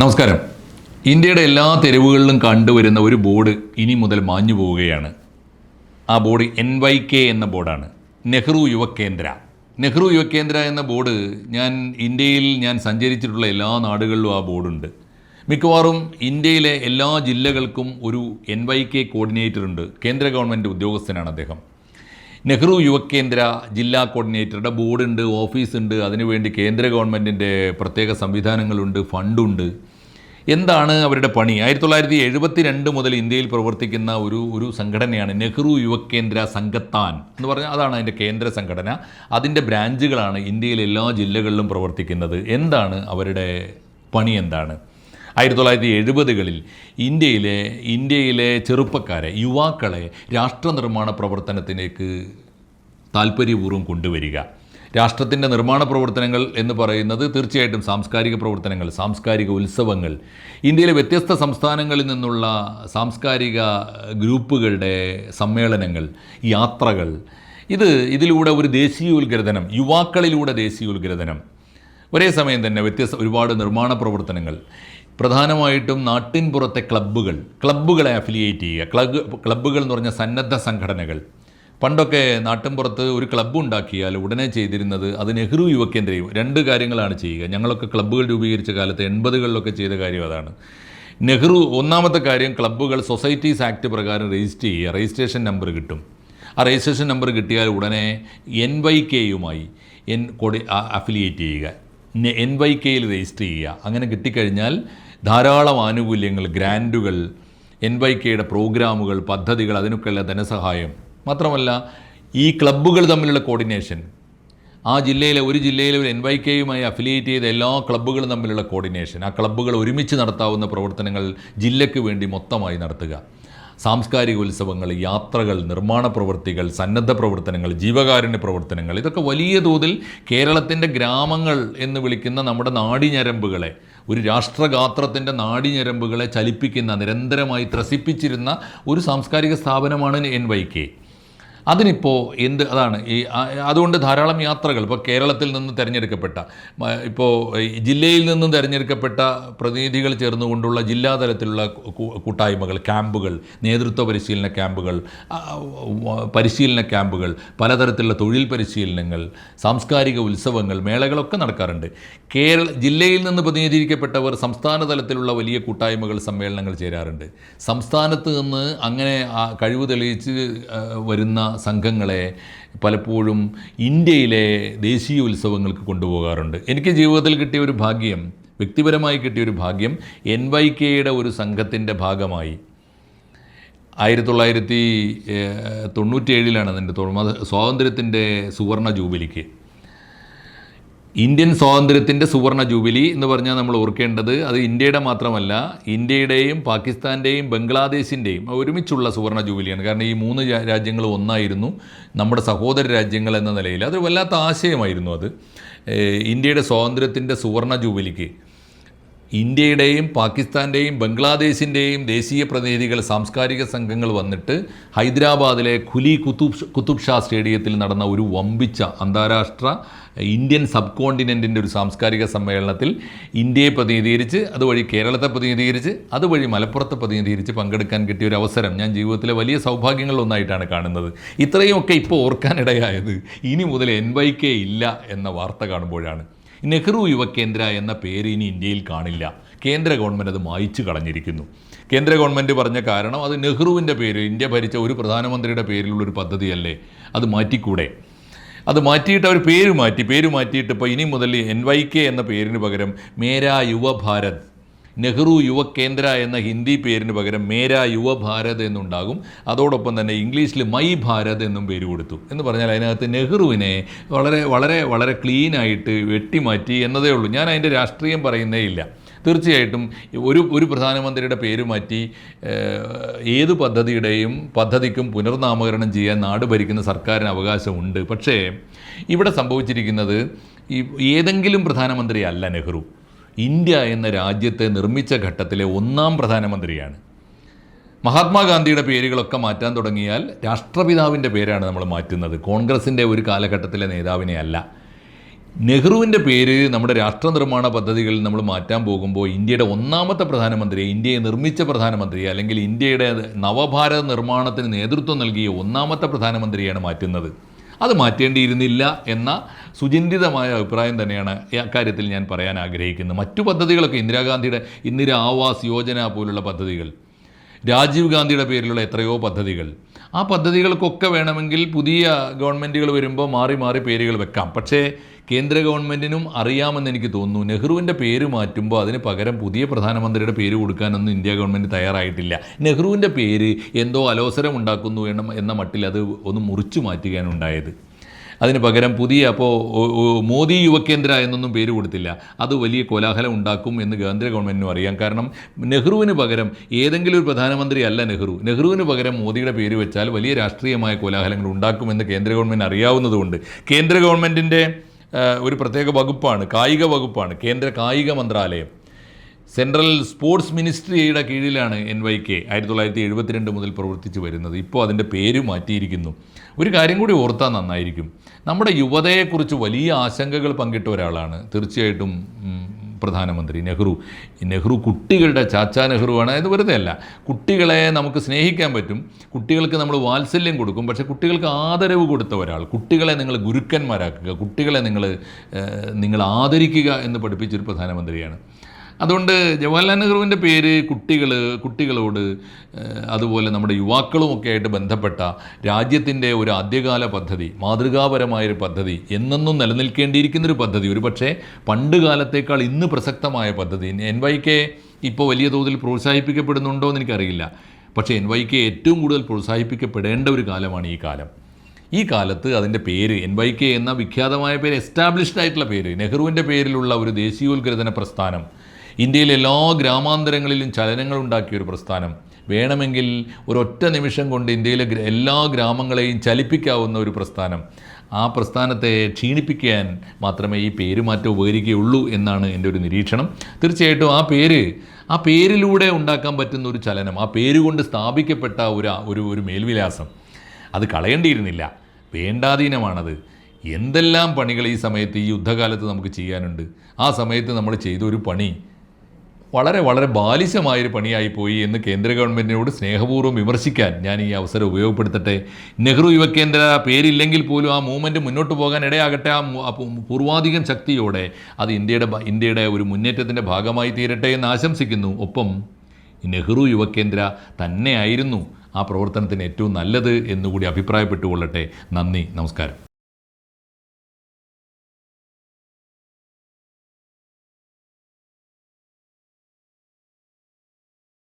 നമസ്കാരം. ഇന്ത്യയുടെ എല്ലാ തെരുവുകളിലും കണ്ടുവരുന്ന ഒരു ബോർഡ് ഇനി മുതൽ മാഞ്ഞു പോവുകയാണ്. ആ ബോർഡ് എൻ വൈ കെ എന്ന ബോർഡാണ്. നെഹ്റു യുവകേന്ദ്ര. നെഹ്റു യുവകേന്ദ്ര എന്ന ബോർഡ് ഞാൻ ഇന്ത്യയിൽ ഞാൻ സഞ്ചരിച്ചിട്ടുള്ള എല്ലാ നാടുകളിലും ആ ബോർഡുണ്ട്. മിക്കവാറും ഇന്ത്യയിലെ എല്ലാ ജില്ലകൾക്കും ഒരു എൻ വൈ കെ കോർഡിനേറ്റർ ഉണ്ട്. കേന്ദ്ര ഗവൺമെന്റ് ഉദ്യോഗസ്ഥനാണ് അദ്ദേഹം. നെഹ്റു യുവകേന്ദ്ര ജില്ലാ കോർഡിനേറ്ററുടെ ബോർഡുണ്ട് ഓഫീസുണ്ട് അതിനുവേണ്ടി കേന്ദ്ര ഗവൺമെന്റിന്റെ പ്രത്യേക സംവിധാനങ്ങളുണ്ട് ഫണ്ടുണ്ട്. എന്താണ് അവരുടെ പണി? ആയിരത്തി തൊള്ളായിരത്തി എഴുപത്തി രണ്ട് മുതൽ ഇന്ത്യയിൽ പ്രവർത്തിക്കുന്ന ഒരു ഒരു സംഘടനയാണ് നെഹ്റു യുവകേന്ദ്ര സംഘത്താൻ എന്ന് പറഞ്ഞാൽ അതാണ് അതിന്റെ കേന്ദ്ര സംഘടന. അതിന്റെ ബ്രാഞ്ചുകളാണ് ഇന്ത്യയിലെ എല്ലാ ജില്ലകളിലും പ്രവർത്തിക്കുന്നത്. എന്താണ് അവരുടെ പണി എന്താണ്? ആയിരത്തി തൊള്ളായിരത്തി എഴുപതുകളിൽ ഇന്ത്യയിലെ ഇന്ത്യയിലെ ചെറുപ്പക്കാരെ യുവാക്കളെ രാഷ്ട്രനിർമ്മാണ പ്രവർത്തനത്തിലേക്ക് താല്പര്യപൂർവം കൊണ്ടുവരിക. രാഷ്ട്രത്തിന്റെ നിർമ്മാണ പ്രവർത്തനങ്ങൾ എന്ന് പറയുന്നത് തീർച്ചയായിട്ടും സാംസ്കാരിക പ്രവർത്തനങ്ങൾ സാംസ്കാരിക ഉത്സവങ്ങൾ ഇന്ത്യയിലെ വ്യത്യസ്ത സംസ്ഥാനങ്ങളിൽ നിന്നുള്ള സാംസ്കാരിക ഗ്രൂപ്പുകളുടെ സമ്മേളനങ്ങൾ യാത്രകൾ. ഇത് ഇതിലൂടെ ഒരു ദേശീയോത്ഗ്രഥനം യുവാക്കളിലൂടെ ദേശീയോത്ഗ്രഥനം ഒരേ സമയം തന്നെ വ്യത്യസ്ത ഒരുപാട് നിർമ്മാണ പ്രവർത്തനങ്ങൾ. പ്രധാനമായിട്ടും നാട്ടിൻ പുറത്തെ ക്ലബ്ബുകൾ ക്ലബ്ബുകളെ അഫിലിയേറ്റ് ചെയ്യുക. ക്ലബ് ക്ലബ്ബുകൾ എന്ന് പറഞ്ഞ സന്നദ്ധ സംഘടനകൾ. പണ്ടൊക്കെ നാട്ടിൻപുറത്ത് ഒരു ക്ലബ്ബ് ഉണ്ടാക്കിയാൽ ഉടനെ ചെയ്തിരുന്നത് അത് നെഹ്റു യുവകേന്ദ്രയും. രണ്ട് കാര്യങ്ങളാണ് ചെയ്യുക. ഞങ്ങളൊക്കെ ക്ലബ്ബുകൾ രൂപീകരിച്ച കാലത്ത് എൺപതുകളിലൊക്കെ ചെയ്ത കാര്യം അതാണ്. നെഹ്റു ഒന്നാമത്തെ കാര്യം ക്ലബ്ബുകൾ സൊസൈറ്റീസ് ആക്ട് പ്രകാരം രജിസ്റ്റർ ചെയ്യുക. രജിസ്ട്രേഷൻ നമ്പർ കിട്ടും. ആ രജിസ്ട്രേഷൻ നമ്പർ കിട്ടിയാൽ ഉടനെ എൻ വൈ കെയുമായി എൻ കൊടി അഫിലിയേറ്റ് ചെയ്യുക. എൻ വൈ കെയിൽ രജിസ്റ്റർ ചെയ്യുക. അങ്ങനെ കിട്ടിക്കഴിഞ്ഞാൽ ധാരാളം ആനുകൂല്യങ്ങൾ ഗ്രാൻഡുകൾ എൻ വൈ കെയുടെ പ്രോഗ്രാമുകൾ പദ്ധതികൾ അതിനൊക്കെയുള്ള ധനസഹായം. മാത്രമല്ല ഈ ക്ലബ്ബുകൾ തമ്മിലുള്ള കോർഡിനേഷൻ ആ ജില്ലയിലെ ഒരു ജില്ലയിലെ ഒരു എൻ വൈ കെയുമായി അഫിലിയേറ്റ് ചെയ്ത എല്ലാ ക്ലബ്ബുകളും തമ്മിലുള്ള കോർഡിനേഷൻ ആ ക്ലബ്ബുകൾ ഒരുമിച്ച് നടത്താവുന്ന പ്രവർത്തനങ്ങൾ ജില്ലയ്ക്ക് വേണ്ടി മൊത്തമായി നടത്തുക. സാംസ്കാരിക ഉത്സവങ്ങൾ യാത്രകൾ നിർമ്മാണ പ്രവൃത്തികൾ സന്നദ്ധ പ്രവർത്തനങ്ങൾ ജീവകാരുണ്യ പ്രവർത്തനങ്ങൾ ഇതൊക്കെ വലിയ തോതിൽ കേരളത്തിന്റെ ഗ്രാമങ്ങൾ എന്ന് വിളിക്കുന്ന നമ്മുടെ നാടിഞരമ്പുകളെ ഒരു രാഷ്ട്രഗാത്രത്തിന്റെ നാടിഞരമ്പുകളെ ചലിപ്പിക്കുന്ന നിരന്തരമായി ത്രസിപ്പിച്ചിരുന്ന ഒരു സാംസ്കാരിക സ്ഥാപനമാണ് എൻ വൈ കെ. അതിനിപ്പോൾ എന്ത് അതാണ് ഈ അതുകൊണ്ട് ധാരാളം യാത്രകൾ ഇപ്പോൾ കേരളത്തിൽ നിന്ന് തിരഞ്ഞെടുക്കപ്പെട്ട ഇപ്പോൾ ജില്ലയിൽ നിന്നും തിരഞ്ഞെടുക്കപ്പെട്ട പ്രതിനിധികൾ ചേർന്നുകൊണ്ടുള്ള ജില്ലാതലത്തിലുള്ള കൂട്ടായ്മകൾ ക്യാമ്പുകൾ നേതൃത്വ പരിശീലന ക്യാമ്പുകൾ പരിശീലന ക്യാമ്പുകൾ പലതരത്തിലുള്ള തൊഴിൽ പരിശീലനങ്ങൾ സാംസ്കാരിക ഉത്സവങ്ങൾ മേളകളൊക്കെ നടക്കാറുണ്ട്. കേരള ജില്ലയിൽ നിന്ന് പ്രതിനിധീകരിക്കപ്പെട്ടവർ സംസ്ഥാന തലത്തിലുള്ള വലിയ കൂട്ടായ്മകൾ സമ്മേളനങ്ങൾ ചേരാറുണ്ട്. സംസ്ഥാനത്ത് നിന്ന് അങ്ങനെ കഴിവ് തെളിയിച്ച് വരുന്ന സംഘങ്ങളെ പലപ്പോഴും ഇന്ത്യയിലെ ദേശീയ ഉത്സവങ്ങൾക്ക് കൊണ്ടുപോകാറുണ്ട്. എനിക്ക് ജീവിതത്തിൽ കിട്ടിയ ഒരു ഭാഗ്യം വ്യക്തിപരമായി കിട്ടിയ ഒരു ഭാഗ്യം എൻ വൈ കെയുടെ ഒരു സംഘത്തിന്റെ ഭാഗമായി. ആയിരത്തി തൊള്ളായിരത്തി തൊണ്ണൂറ്റേഴിലാണ് അതിന്റെ സ്വാതന്ത്ര്യത്തിന്റെ സുവർണ ജൂബിലിക്ക്. ഇന്ത്യൻ സ്വാതന്ത്ര്യത്തിന്റെ സുവർണ ജൂബിലി എന്ന് പറഞ്ഞാൽ നമ്മൾ ഓർക്കേണ്ടത് അത് ഇന്ത്യയുടെ മാത്രമല്ല ഇന്ത്യയുടെയും പാകിസ്ഥാന്റെയും ബംഗ്ലാദേശിന്റെയും ഒരുമിച്ചുള്ള സുവർണ ജൂബിലിയാണ്. കാരണം ഈ മൂന്ന് രാജ്യങ്ങൾ ഒന്നായിരുന്നു നമ്മുടെ സഹോദര രാജ്യങ്ങൾ എന്ന നിലയിൽ. അതൊരു വല്ലാത്ത ആശയമായിരുന്നു അത്. ഇന്ത്യയുടെ സ്വാതന്ത്ര്യത്തിന്റെ സുവർണ ജൂബിലിക്ക് ഇന്ത്യയുടെയും പാകിസ്ഥാന്റെയും ബംഗ്ലാദേശിന്റെയും ദേശീയ പ്രതിനിധികൾ സാംസ്കാരിക സംഘങ്ങൾ വന്നിട്ട് ഹൈദരാബാദിലെ ഖുലി കുത്തുബ് കുത്തുബ് ഷാ സ്റ്റേഡിയത്തിൽ നടന്ന ഒരു വമ്പിച്ച അന്താരാഷ്ട്ര ഇന്ത്യൻ സബ് കോണ്ടിനെന്റിന്റെ ഒരു സാംസ്കാരിക സമ്മേളനത്തിൽ ഇന്ത്യയെ പ്രതിനിധീകരിച്ച് അതുവഴി കേരളത്തെ പ്രതിനിധീകരിച്ച് അതുവഴി മലപ്പുറത്തെ പ്രതിനിധീകരിച്ച് പങ്കെടുക്കാൻ കിട്ടിയ ഒരു അവസരം ഞാൻ ജീവിതത്തിലെ വലിയ സൗഭാഗ്യങ്ങളിലൊന്നായിട്ടാണ് കാണുന്നത്. ഇത്രയുമൊക്കെ ഇപ്പോൾ ഓർക്കാനിടയായത് ഇനി മുതൽ എൻ വൈ കെ ഇല്ല എന്ന വാർത്ത കാണുമ്പോഴാണ്. നെഹ്റു യുവകേന്ദ്ര എന്ന പേര് ഇനി ഇന്ത്യയിൽ കാണില്ല. കേന്ദ്ര ഗവൺമെന്റ് അത് മായ്ച്ചു കളഞ്ഞിരിക്കുന്നു. കേന്ദ്ര ഗവൺമെന്റ് പറഞ്ഞ കാരണം അത് നെഹ്റുവിന്റെ പേര് ഇന്ത്യ ഭരിച്ച ഒരു പ്രധാനമന്ത്രിയുടെ പേരിലുള്ള ഒരു പദ്ധതിയല്ലേ? അത് മാറ്റിക്കൂടെ? അത് മാറ്റിയിട്ട് അവർ പേര് മാറ്റി പേര് മാറ്റിയിട്ട് ഇപ്പോൾ ഇനി മുതൽ എൻ വൈ കെ എന്ന പേരിന് പകരം മേരാ യുവ ഭാരത് യുവ കേന്ദ്ര എന്ന ഹിന്ദി പേരിന് പകരം മേരാ യുവ ഭാരത് എന്നുണ്ടാകും. അതോടൊപ്പം തന്നെ ഇംഗ്ലീഷിൽ മൈ ഭാരത് എന്നും പേര് കൊടുത്തു. എന്ന് പറഞ്ഞാൽ അതിനകത്ത് നെഹ്റുവിനെ വളരെ വളരെ വളരെ ക്ലീനായിട്ട് വെട്ടിമാറ്റി എന്നതേ ഉള്ളൂ. ഞാൻ അതിന്റെ രാഷ്ട്രീയം പറയുന്നേ ഇല്ല. തീർച്ചയായിട്ടും ഒരു ഒരു പ്രധാനമന്ത്രിയുടെ പേര് മാറ്റി ഏത് പദ്ധതിയുടെയും പദ്ധതിക്കും പുനർനാമകരണം ചെയ്യാൻ നാട് ഭരിക്കുന്ന സർക്കാരിന് അവകാശമുണ്ട്. പക്ഷേ ഇവിടെ സംഭവിച്ചിരിക്കുന്നത് ഈ ഏതെങ്കിലും പ്രധാനമന്ത്രി അല്ല നെഹ്റു. ഇന്ത്യ എന്ന രാജ്യത്തെ നിർമ്മിച്ച ഘട്ടത്തിലെ ഒന്നാം പ്രധാനമന്ത്രിയാണ്. മഹാത്മാഗാന്ധിയുടെ പേരുകളൊക്കെ മാറ്റാൻ തുടങ്ങിയാൽ രാഷ്ട്രപിതാവിന്റെ പേരാണ് നമ്മൾ മാറ്റുന്നത്. കോൺഗ്രസിന്റെ ഒരു കാലഘട്ടത്തിലെ നേതാവിനെ അല്ല. നെഹ്റുവിന്റെ പേര് നമ്മുടെ രാഷ്ട്ര നിർമ്മാണ പദ്ധതികളിൽ നമ്മൾ മാറ്റാൻ പോകുമ്പോൾ ഇന്ത്യയുടെ ഒന്നാമത്തെ പ്രധാനമന്ത്രിയെ ഇന്ത്യയെ നിർമ്മിച്ച പ്രധാനമന്ത്രി അല്ലെങ്കിൽ ഇന്ത്യയുടെ നവഭാരത നിർമ്മാണത്തിന് നേതൃത്വം നൽകിയ ഒന്നാമത്തെ പ്രധാനമന്ത്രിയാണ് മാറ്റുന്നത്. അത് മാറ്റേണ്ടിയിരുന്നില്ല എന്ന സുചിന്തിതമായ അഭിപ്രായം തന്നെയാണ് അക്കാര്യത്തിൽ ഞാൻ പറയാൻ ആഗ്രഹിക്കുന്നത്. മറ്റു പദ്ധതികളൊക്കെ ഇന്ദിരാഗാന്ധിയുടെ ഇന്ദിര ആവാസ് യോജന പോലുള്ള പദ്ധതികൾ രാജീവ് ഗാന്ധിയുടെ പേരിലുള്ള എത്രയോ പദ്ധതികൾ ആ പദ്ധതികൾക്കൊക്കെ വേണമെങ്കിൽ പുതിയ ഗവൺമെന്റുകൾ വരുമ്പോൾ മാറി മാറി പേരുകൾ വെക്കാം. പക്ഷേ കേന്ദ്ര ഗവൺമെന്റിനും അറിയാമെന്ന് എനിക്ക് തോന്നുന്നു. നെഹ്റുവിന്റെ പേര് മാറ്റുമ്പോൾ അതിന് പകരം പുതിയ പ്രധാനമന്ത്രിയുടെ പേര് കൊടുക്കാനൊന്നും ഇന്ത്യ ഗവൺമെന്റ് തയ്യാറായിട്ടില്ല. നെഹ്റുവിന്റെ പേര് എന്തോ അലോസരം ഉണ്ടാക്കുന്നു എന്ന മട്ടിൽ അത് ഒന്ന് മുറിച്ചു മാറ്റുകയാണ് ഉണ്ടായത്. അതിന് പകരം പുതിയ അപ്പോൾ മോദി യുവകേന്ദ്ര എന്നൊന്നും പേര് കൊടുത്തില്ല. അത് വലിയ കോലാഹലം ഉണ്ടാക്കും എന്ന് കേന്ദ്ര ഗവൺമെന്റിനും അറിയാം. കാരണം നെഹ്റുവിന് പകരം ഏതെങ്കിലും ഒരു പ്രധാനമന്ത്രി അല്ല നെഹ്റു. നെഹ്റുവിന് പകരം മോദിയുടെ പേര് വെച്ചാൽ വലിയ രാഷ്ട്രീയമായ കോലാഹലങ്ങൾ ഉണ്ടാക്കുമെന്ന് കേന്ദ്ര ഗവൺമെന്റ് അറിയാവുന്നതുകൊണ്ട് കേന്ദ്ര ഗവൺമെന്റിന്റെ ഒരു പ്രത്യേക വകുപ്പാണ് കായിക വകുപ്പാണ് കേന്ദ്ര കായിക മന്ത്രാലയം. സെൻട്രൽ സ്പോർട്സ് മിനിസ്ട്രിയുടെ കീഴിലാണ് എൻ വൈ കെ ആയിരത്തി തൊള്ളായിരത്തി എഴുപത്തിരണ്ട് മുതൽ പ്രവർത്തിച്ചു വരുന്നത്. ഇപ്പോൾ അതിന്റെ പേര് മാറ്റിയിരിക്കുന്നു. ഒരു കാര്യം കൂടി ഓർത്താൽ നന്നായിരിക്കും. നമ്മുടെ യുവതയെക്കുറിച്ച് വലിയ ആശങ്കകൾ പങ്കിട്ട ഒരാളാണ്. തീർച്ചയായിട്ടും പ്രധാനമന്ത്രി നെഹ്റു. നെഹ്റു കുട്ടികളുടെ ചാച്ചാ നെഹ്റുവാണ്. അത് വെറുതെ അല്ല കുട്ടികളെ നമുക്ക് സ്നേഹിക്കാൻ പറ്റും. കുട്ടികൾക്ക് നമ്മൾ വാത്സല്യം കൊടുക്കും. പക്ഷേ കുട്ടികൾക്ക് ആദരവ് കൊടുത്ത ഒരാൾ കുട്ടികളെ നിങ്ങൾ ഗുരുക്കന്മാരാക്കുക കുട്ടികളെ നിങ്ങൾ നിങ്ങൾ ആദരിക്കുക എന്ന് പഠിപ്പിച്ചൊരു പ്രധാനമന്ത്രിയാണ്. അതുകൊണ്ട് ജവഹർലാൽ നെഹ്റുവിന്റെ പേര് കുട്ടികൾ കുട്ടികളോട് അതുപോലെ നമ്മുടെ യുവാക്കളുമൊക്കെ ആയിട്ട് ബന്ധപ്പെട്ട രാജ്യത്തിന്റെ ഒരു ആദ്യകാല പദ്ധതി മാതൃകാപരമായൊരു പദ്ധതി എന്നെന്നും നിലനിൽക്കേണ്ടിയിരിക്കുന്നൊരു പദ്ധതി. ഒരു പക്ഷേ പണ്ട് കാലത്തേക്കാൾ ഇന്ന് പ്രസക്തമായ പദ്ധതി. എൻ വൈ കെ ഇപ്പോൾ വലിയ തോതിൽ പ്രോത്സാഹിപ്പിക്കപ്പെടുന്നുണ്ടോ എന്ന് എനിക്കറിയില്ല. പക്ഷേ എൻ വൈ കെ ഏറ്റവും കൂടുതൽ പ്രോത്സാഹിപ്പിക്കപ്പെടേണ്ട ഒരു കാലമാണ് ഈ കാലം. ഈ കാലത്ത് അതിന്റെ പേര് എൻ വൈ കെ എന്ന വിഖ്യാതമായ പേര് എസ്റ്റാബ്ലിഷ്ഡ് ആയിട്ടുള്ള പേര് നെഹ്റുവിന്റെ പേരിലുള്ള ഒരു ദേശീയോത്ഗ്രഥന പ്രസ്ഥാനം ഇന്ത്യയിലെ എല്ലാ ഗ്രാമാന്തരങ്ങളിലും ചലനങ്ങൾ ഉണ്ടാക്കിയ ഒരു പ്രസ്ഥാനം. വേണമെങ്കിൽ ഒരൊറ്റ നിമിഷം കൊണ്ട് ഇന്ത്യയിലെ എല്ലാ ഗ്രാമങ്ങളെയും ചലിപ്പിക്കാവുന്ന ഒരു പ്രസ്ഥാനം. ആ പ്രസ്ഥാനത്തെ ക്ഷീണിപ്പിക്കാൻ മാത്രമേ ഈ പേരുമാറ്റം ഉപകരിക്കുകയുള്ളൂ എന്നാണ് എന്റെ ഒരു നിരീക്ഷണം. തീർച്ചയായിട്ടും ആ പേര് ആ പേരിലൂടെ ഉണ്ടാക്കാൻ പറ്റുന്ന ഒരു ചലനം ആ പേരുകൊണ്ട് സ്ഥാപിക്കപ്പെട്ട ഒരു ഒരു ഒരു മേൽവിലാസം അത് കളയേണ്ടിയിരുന്നില്ല. വേണ്ടാധീനമാണത് എന്തെല്ലാം പണികൾ ഈ സമയത്ത് ഈ യുദ്ധകാലത്ത് നമുക്ക് ചെയ്യാനുണ്ട്? ആ സമയത്ത് നമ്മൾ ചെയ്ത ഒരു പണി വളരെ വളരെ ബാലിശമായൊരു പണിയായി പോയി എന്ന് കേന്ദ്ര ഗവൺമെന്റിനോട് സ്നേഹപൂർവം വിമർശിക്കാൻ ഞാൻ ഈ അവസരം ഉപയോഗപ്പെടുത്തട്ടെ. നെഹ്റു യുവകേന്ദ്ര പേരില്ലെങ്കിൽ പോലും ആ മൂവ്മെന്റ് മുന്നോട്ട് പോകാൻ ഇടയാകട്ടെ ആ പൂർവാധികം ശക്തിയോടെ അത് ഇന്ത്യയുടെ ഇന്ത്യയുടെ ഒരു മുന്നേറ്റത്തിന്റെ ഭാഗമായി തീരട്ടെ എന്ന് ആശംസിക്കുന്നു. ഒപ്പം നെഹ്റു യുവകേന്ദ്ര തന്നെയായിരുന്നു ആ പ്രവർത്തനത്തിന് ഏറ്റവും നല്ലത് എന്നുകൂടി അഭിപ്രായപ്പെട്ടുകൊള്ളട്ടെ. നന്ദി. നമസ്കാരം.